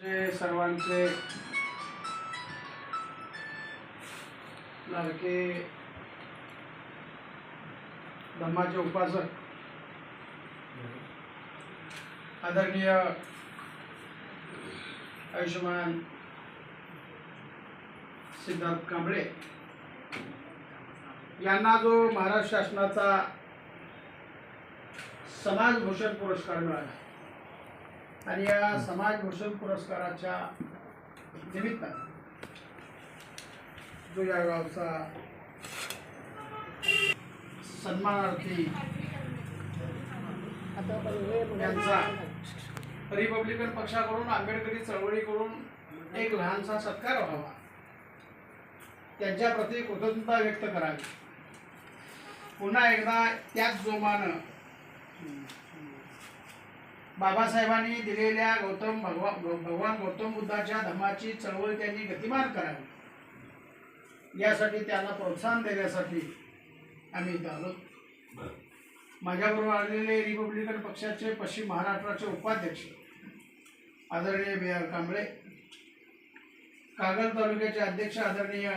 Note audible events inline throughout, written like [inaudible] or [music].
सर्वांचे लाडके धम्माचे उपासक आदरणीय आयुष्यमान सिद्धार्थ कांबळे यांना जो महाराष्ट्र शासनाचा समाजभूषण पुरस्कार मिळाला. आणि या समाजभूषण पुरस्काराच्या निमित्तानं जो या गावचा सन्मानार्थी यांचा रिपब्लिकन पक्षाकडून आंबेडकरी चळवळीकडून एक लहानसा सत्कार व्हावा. त्यांच्याप्रती कृतज्ञता व्यक्त करावी. पुन्हा एकदा त्याच जोमानं बाबासाहेबांनी दिलेल्या गौतम भगवान भगवान गौतम बुद्धाच्या धर्माची चळवळ त्यांनी गतिमान करावी. यासाठी त्यांना प्रोत्साहन देण्यासाठी आम्ही इथं आलो. माझ्याबरोबर आलेले रिपब्लिकन पक्षाचे पश्चिम महाराष्ट्राचे उपाध्यक्ष आदरणीय बी आर कांबळे कागल तालुक्याचे अध्यक्ष आदरणीय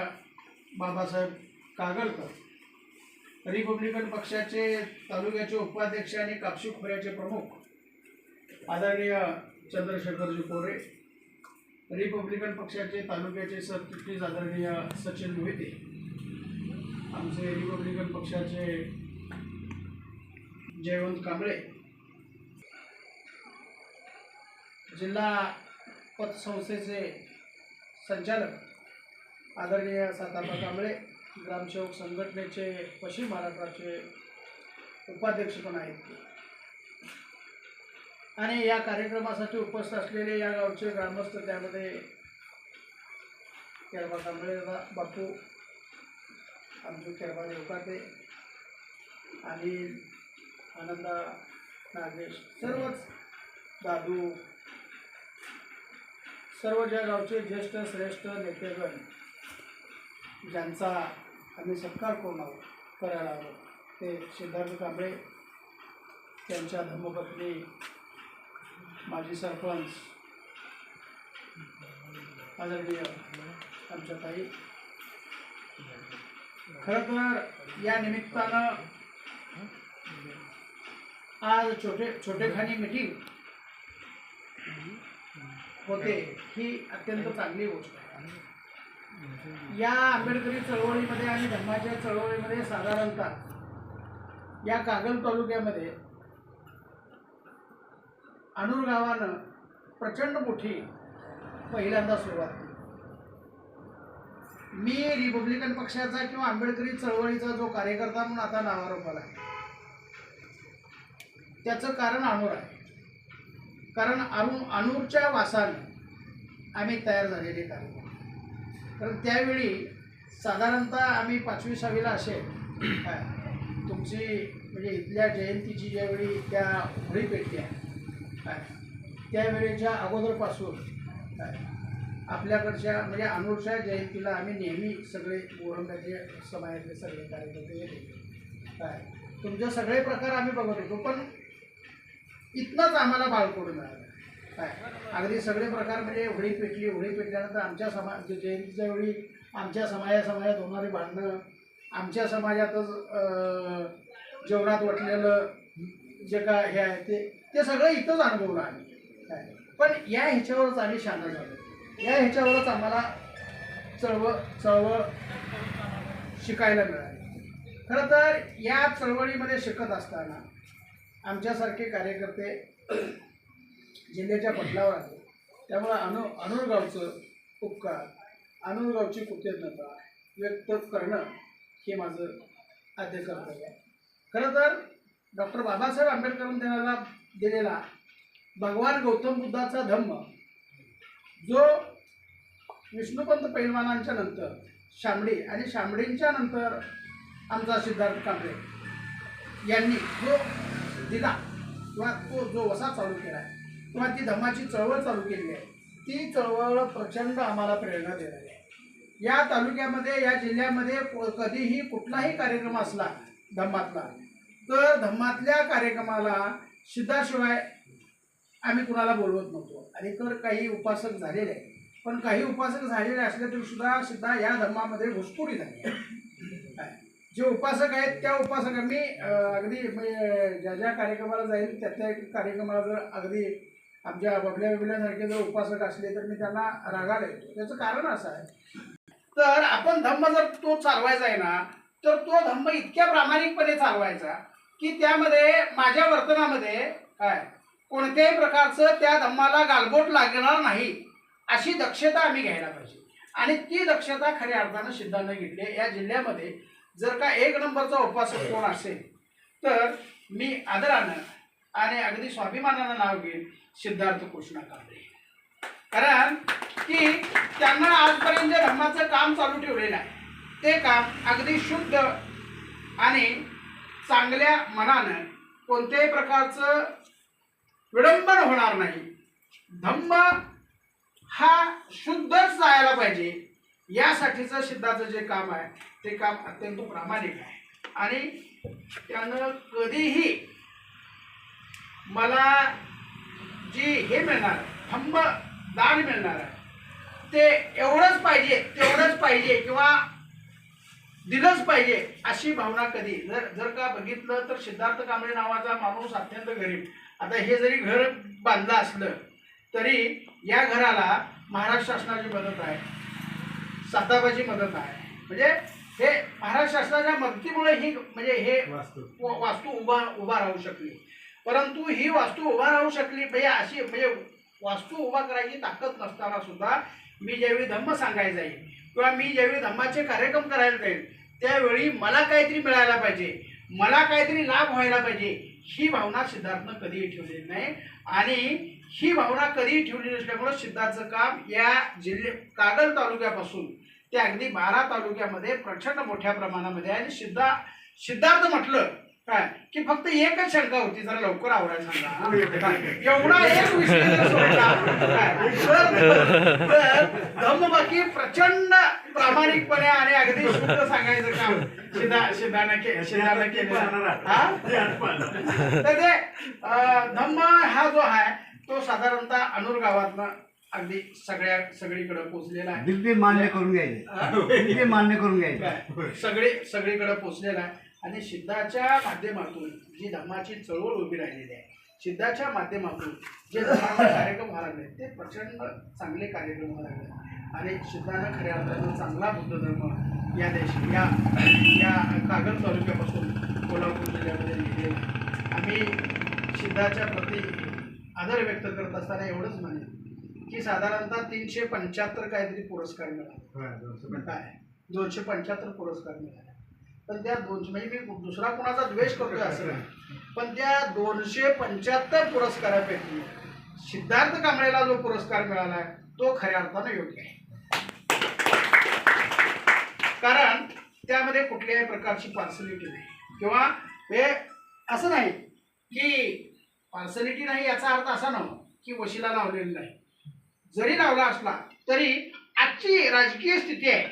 बाबासाहेब कागलकर रिपब्लिकन पक्षाचे तालुक्याचे उपाध्यक्ष आणि कापशी खोऱ्याचे प्रमुख आदरणीय चंद्रशेखरजी कोरे रिपब्लिकन पक्षाचे तालुक्याचे सरचिटणीस आदरणीय सचिन मोहिते आमचे रिपब्लिकन पक्षाचे जयवंत कांबळे जिल्हा पतसंस्थेचे संचालक आदरणीय सातापा कांबळे ग्रामसेवक संघटनेचे पश्चिम महाराष्ट्राचे उपाध्यक्ष पण आहेत. आणि या कार्यक्रमासाठी उपस्थित असलेले या गावचे ग्रामस्थ त्यामध्ये केळबा कांबळे बापू आमचे केळबा लोकाते आणि आनंदा नागेश सर्वच दादू सर्व ज्या गावचे ज्येष्ठ श्रेष्ठ नेतेगण ज्यांचा आम्ही सत्कार करून आहोत करायला आहोत ते सिद्धार्थ कांबळे त्यांच्या धर्मपत्नी माजी सरपंच आदरणीय आमच्या ताई. खरं तर या निमित्तानं आज छोटे छोटेखानी मिटिंग होते ही अत्यंत चांगली गोष्ट आहे. या आंबेडकरी चळवळीमध्ये आणि धर्माच्या चळवळीमध्ये साधारणतः या कागल तालुक्यामध्ये अनूर गावानं प्रचंड मोठी पहिल्यांदा सुरुवात केली. मी रिपब्लिकन पक्षाचा किंवा आंबेडकरी चळवळीचा जो कार्यकर्ता म्हणून आता नावारोप आहे. त्याचं कारण अनूर आहे. कारण अनु अनूरच्या वासाने आम्ही तयार झालेले कार्यकर्ते कारण त्यावेळी साधारणतः आम्ही पाचवी सहावीला असे काय, तुमची म्हणजे इथल्या जयंतीची ज्यावेळी त्या होळी पेटल्या आहे त्यावेळेच्या अगोदरपासून काय आपल्याकडच्या म्हणजे अनूरच्या जयंतीला आम्ही नेहमी सगळे गोरंब्याचे समाजातले सगळे कार्यकर्ते येते काय? तुमचे सगळे प्रकार आम्ही बघत होतो पण इथनंच आम्हाला बाळकडून मिळालं काय? अगदी सगळे प्रकार म्हणजे होळी पेटली होळी पेटल्यानंतर आमच्या समाज जयंतीच्या वेळी आमच्या समाजा समाजात होणारी भांडणं आमच्या समाजातच जेवणात वाटलेलं जे काय हे आहे ते ते सगळं इथंच अनुभवलं आम्ही. काय पण या ह्याच्यावरच आम्ही शांत झालो. या ह्याच्यावरच आम्हाला चळवळ चळवळ शिकायला मिळाली. खरं तर या चळवळीमध्ये शिकत असताना आमच्यासारखे कार्यकर्ते जिल्ह्याच्या पटलावर आले त्यामुळे अनु अनुरगावचं उपकार अनुरगावची कृतज्ञता व्यक्त करणं हे माझं आद्य कर्तव्य आहे. खरं तर डॉक्टर बाबासाहेब आंबेडकरांनी देण्याला दिलेला भगवान गौतम बुद्धाचा धम्म जो विष्णुपंत पैलवानांच्या नंतर शामडी आणि शामडींच्या नंतर आमचा सिद्धार्थ कांबळे यांनी जो दिला किंवा तो जो वसा चालू केला आहे किंवा ती धम्माची चळवळ चालू केली आहे ती चळवळ प्रचंड आम्हाला प्रेरणा देणारी आहे. या तालुक्यामध्ये या जिल्ह्यामध्ये कधीही कुठलाही कार्यक्रम असला धम्मातला तर धम्मातल्या कार्यक्रमाला सिद्धाशिवाय आम्ही कुणाला बोलवत नव्हतो. आणि तर काही उपासक झालेले आहे पण काही उपासक झालेले असले तरी सुद्धा सुद्धा या धर्मामध्ये घुसखोरी झाली आहे. जे उपासक आहेत त्या उपासकांनी अगदी म्हणजे ज्या ज्या कार्यक्रमाला जाईल त्या त्या कार्यक्रमाला जर अगदी आमच्या बबल्या बिबल्यासारखे जर उपासक असले तर मी त्यांना रागाला येतो. त्याचं कारण असं आहे. तर आपण धम्म जर तो चालवायचा आहे ना तर तो धम्म इतक्या प्रामाणिकपणे चालवायचा की त्यामध्ये माझ्या वर्तनामध्ये काय? कोणत्याही प्रकारचं त्या धम्माला गालबोट लागणार नाही अशी दक्षता आम्ही घ्यायला पाहिजे. आणि ती दक्षता खऱ्या अर्थानं सिद्धांत घेतली. या जिल्ह्यामध्ये जर का एक नंबरचा उपासक कोण असेल तर मी आदरानं आणि अगदी स्वाभिमानानं नाव घेईन सिद्धार्थ कृष्णा कांबळे. कारण की त्यांना आजपर्यंत जे धर्माचं काम चालू ठेवलेलं आहे. ते काम अगदी शुद्ध आणि चांगल्या मनानं कोणत्याही प्रकारचं विडंबन होणार नाही. धम्म हा शुद्धच जायला पाहिजे. यासाठीचं सिद्धाचं जे काम आहे ते काम अत्यंत प्रामाणिक आहे. आणि त्यानं कधीही मला जी हे मिळणार धम्म दान मिळणार आहे ते एवढंच पाहिजे तेवढंच पाहिजे किंवा दिलंच पाहिजे अशी भावना कधी. जर जर का बघितलं तर सिद्धार्थ कांबळे नावाचा माणूस अत्यंत गरीब. आता हे जरी घर बांधलं असलं तरी या घराला महाराष्ट्र शासनाची मदत आहे. साताबाची मदत आहे. म्हणजे हे महाराष्ट्र शासनाच्या मदतीमुळे ही म्हणजे हे व- वास्तू उभा उभा राहू शकली. परंतु ही वास्तू उभा राहू शकली म्हणजे अशी म्हणजे वास्तू उभा करायची ताकद नसताना सुद्धा मी ज्यावेळी धम्म सांगायला जाईल किंवा मी ज्यावेळी धम्माचे कार्यक्रम करायला जाईल त्यावेळी मला काहीतरी मिळायला पाहिजे. मला काहीतरी लाभ व्हायला पाहिजे. ही भावना सिद्धार्थनं कधीही ठेवलेली नाही. आणि ही भावना कधीही ठेवली नसल्यामुळं सिद्धार्थचं काम या जिल्हे कागल तालुक्यापासून ते अगदी बारा तालुक्यामध्ये प्रचंड मोठ्या प्रमाणामध्ये आहे. आणि सिद्धा सिद्धार्थ म्हटलं काय? की फक्त एकच शंका होती जरा लवकर आवरायला सांगा? एवढा एक विषय धम्म बाकी प्रचंड प्रामाणिकपणे आणि अगदी शुद्ध सांगायचं काम सिद्धा सिद्धानं के केलं हा? तर ते धम्म हा जो आहे तो साधारणतः अनूर गावातनं अगदी सगळ्या सगळीकडे पोचलेला आहे. दिल्ली मान्य करून घ्यायचे. दिल्ली मान्य करून घ्यायचे? सगळे सगळीकडे पोचलेला आहे. आणि सिद्धाच्या माध्यमातून जी धर्माची चळवळ उभी राहिलेली आहे सिद्धाच्या माध्यमातून जे धर्माचे कार्यक्रम व्हायला लागले ते प्रचंड चांगले कार्यक्रम व्हायला लागले. आणि सिद्धानं खऱ्या अर्थानं चांगला बुद्ध धर्म या देश या या कागद तालुक्यापासून कोल्हापूर जिल्ह्यामध्ये लिहिलेला आहे आम्ही सिद्धाच्या प्रती आदर व्यक्त करत असताना एवढंच म्हणेन की साधारणतः तीनशे पंच्याहत्तर काहीतरी पुरस्कार मिळाले. काय? दोनशे पंच्याहत्तर पुरस्कार मिळाले. पण त्या दोनशे म्हणजे मी दुसरा कोणाचा द्वेष करतोय असं नाही. पण त्या दोनशे पंच्याहत्तर पुरस्कारापैकी सिद्धार्थ कांबळेला जो पुरस्कार मिळाला आहे तो खऱ्या अर्थानं योग्य आहे. कारण त्यामध्ये कुठल्याही प्रकारची पार्सलिटी नाही. किंवा हे असं नाही की पार्सलिटी नाही याचा अर्थ असा नव्हता की वशिला लावलेली नाही. जरी लावला असला तरी आजची राजकीय स्थिती आहे.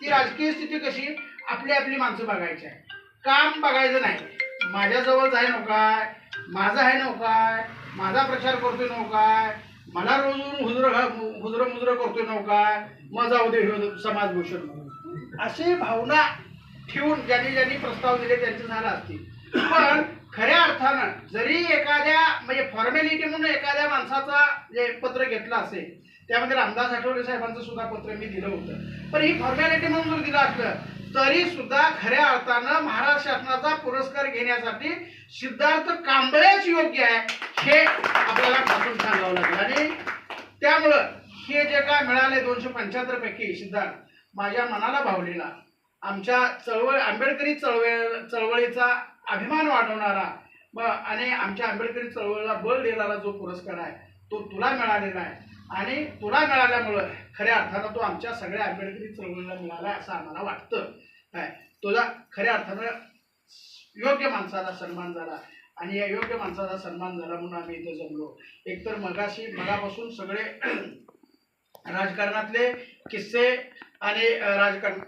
ती राजकीय स्थिती कशी? आपली आपली माणसं बघायची आहे. काम बघायचं नाही. माझ्याजवळ जाय नकोय माझं आहे नकोय माझा प्रचार करतोय काय? मला रोज हुजर हुजर मुजर करतोय काय? मग जाऊ दे समाजभूषण म्हणून. अशी भावना ठेवून ज्यांनी ज्यांनी प्रस्ताव दिले त्यांचे झालं असतील. पण खऱ्या अर्थानं जरी एखाद्या म्हणजे फॉर्मॅलिटी म्हणून एखाद्या माणसाचा जे पत्र घेतलं असेल त्यामध्ये रामदास आठवले साहेबांचं सुद्धा पत्र मी दिलं होतं. पण ही फॉर्मॅलिटी म्हणून जर दिलं असलं तरी सुद्धा खऱ्या अर्थानं महाराष्ट्र शासनाचा पुरस्कार घेण्यासाठी सिद्धार्थ कांबळेच योग्य आहे हे आपल्याला ठासून सांगावं लागेल. आणि त्यामुळं हे जे काय मिळाले दोनशे पंच्याहत्तर पैकी सिद्धार्थ माझ्या मनाला भावलेला. आमच्या चळवळ आंबेडकरी चळवळ चळवळीचा अभिमान वाढवणारा व आणि आमच्या आंबेडकरी चळवळीला बळ देणारा जो पुरस्कार आहे तो तुला मिळालेला आहे. आणि तुला मिळाल्यामुळं खऱ्या अर्थानं तो आमच्या सगळ्या आंबेडकरी चळवळीला मिळाला आहे असं आम्हाला वाटतं. काय? तुझा खऱ्या अर्थानं योग्य माणसाला सन्मान झाला आणि या योग्य माणसाचा सन्मान झाला म्हणून आम्ही इथं जमलो. एकतर मगाशी मगापासून सगळे [clears throat] राजकारणातले किस्से आणि राजकारण